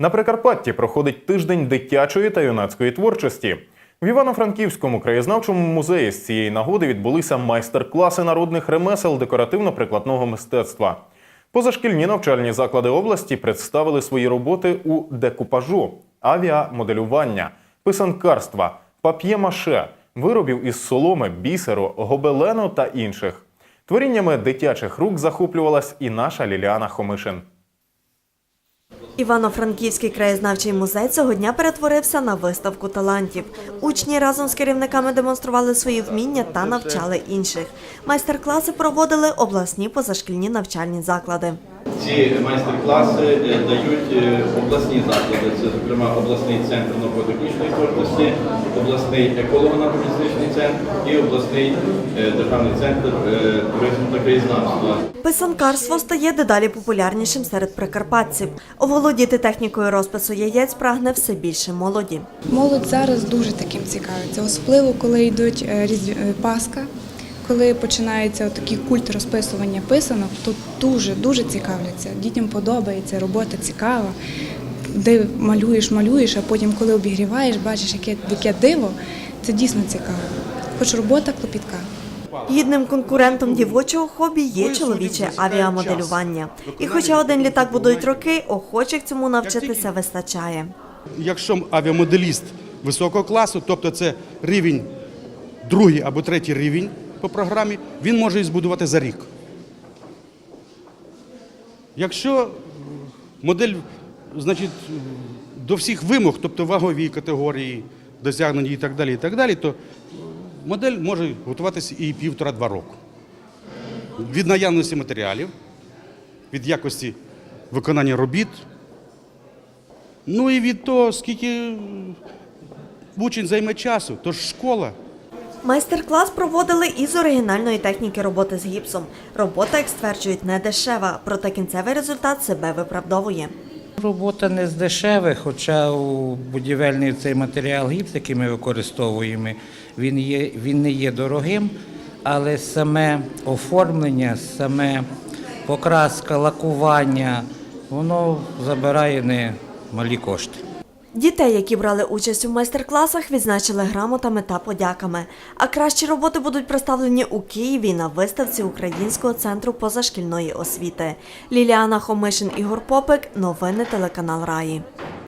На Прикарпатті проходить тиждень дитячої та юнацької творчості. В Івано-Франківському краєзнавчому музеї з цієї нагоди відбулися майстер-класи народних ремесел декоративно-прикладного мистецтва. Позашкільні навчальні заклади області представили свої роботи у декупажу, авіамоделювання, писанкарства, пап'є-маше, виробів із соломи, бісеру, гобелену та інших. Творіннями дитячих рук захоплювалась і наша Ліліана Хомишин. Івано-Франківський краєзнавчий музей цього дня перетворився на виставку талантів. Учні разом з керівниками демонстрували свої вміння та навчали інших. Майстер-класи проводили обласні позашкільні навчальні заклади. Ці майстер-класи е, дають е, обласні заклади, це, зокрема, обласний центр науково-технічної творчості, обласний еколого-натуралістичний центр і обласний е, державний центр туризму та краєзнавства. Писанкарство стає дедалі популярнішим серед прикарпатців. Оволодіти технікою розпису яєць прагне все більше молоді. Молодь зараз дуже таким цікавиться, особливо коли йдуть Пасха, коли починається такий культ розписування писанок, то дуже дуже цікавляться. Дітям подобається, робота цікава. Де малюєш, малюєш, а потім, коли обігріваєш, бачиш, яке, яке диво, це дійсно цікаво. Хоч робота клопітка. Гідним конкурентом дівочого хобі є чоловіче авіамоделювання. І хоча один літак будують роки, охочих цьому навчитися вистачає. Якщо авіамоделіст високого класу, тобто це рівень другий або третій рівень по програмі, він може її збудувати за рік. Якщо модель, значить, до всіх вимог, тобто вагові категорії, досягнені і так далі, і так далі, то модель може готуватися і півтора-два року. Від наявності матеріалів, від якості виконання робіт, Ну і від того, скільки учень займе часу, то ж школа. Майстер-клас проводили із оригінальної техніки роботи з гіпсом. Робота, як стверджують, не дешева, проте кінцевий результат себе виправдовує. Робота не з дешевих, хоча у будівельний цей матеріал гіпс, який ми використовуємо, він, є, він не є дорогим, але саме оформлення, саме покраска, лакування, воно забирає не малі кошти. Дітей, які брали участь у майстер-класах, відзначили грамотами та подяками. А кращі роботи будуть представлені у Києві на виставці Українського центру позашкільної освіти. Ліліана Хомишин, Ігор Попик. Новини телеканал Раї.